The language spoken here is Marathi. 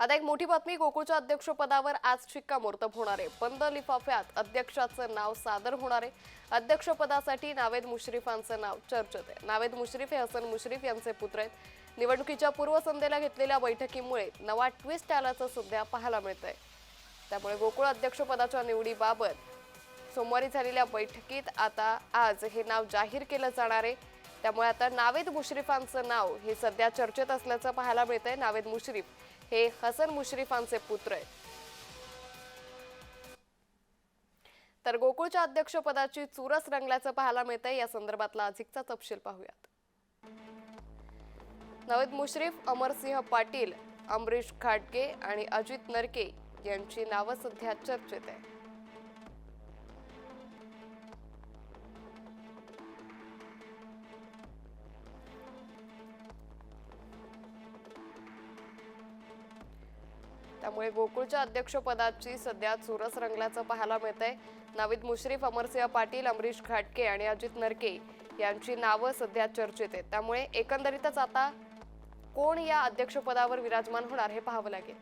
आता एक मोठी बातमी गोकुळच्या अध्यक्षपदावर आज शिक्कामोर्तब होणार आहे. बंद लिफाफ्यात अध्यक्षाचं नाव सादर होणार आहे. अध्यक्षपदासाठी नावेद मुश्रीफांचं नाव चर्चेत आहे. नावेद मुश्रीफ हे हसन मुश्रीफ यांचे पुत्र आहेत. निवडणुकीच्या पूर्वसंध्येला घेतलेल्या बैठकीमुळे नवा ट्विस्ट आल्याचं सध्या पाहायला आहे त्यामुळे गोकुळ अध्यक्षपदाच्या निवडीबाबत सोमवारी झालेल्या बैठकीत आता आज हे नाव जाहीर केलं जाणार आहे. त्यामुळे आता नावेद मुश्रीफांचं नाव हे सध्या चर्चेत असल्याचं पाहायला मिळतंय. नावेद मुश्रीफ हे हसन मुश्रीफांचे पुत्र आहेत. तर गोकुळच्या अध्यक्षपदाची चुरस रंगल्याचं पाहायला मिळतंय. या संदर्भातला अधिकचा तपशील पाहूयात. नवेद मुश्रीफ अमरसिंह पाटील अमरीश खाटगे आणि अजित नरके यांची नावं सध्या चर्चेत आहे त्यामुळे गोकुळच्या अध्यक्षपदाची सध्या चुरस रंगल्याचं पाहायला मिळतंय. नाविद मुश्रीफ अमरसिंह पाटील अमरीश घाटके आणि अजित नरके यांची नावं सध्या चर्चेत आहेत. त्यामुळे एकंदरीतच आता कोण या अध्यक्षपदावर विराजमान होणार हे पाहावं लागेल.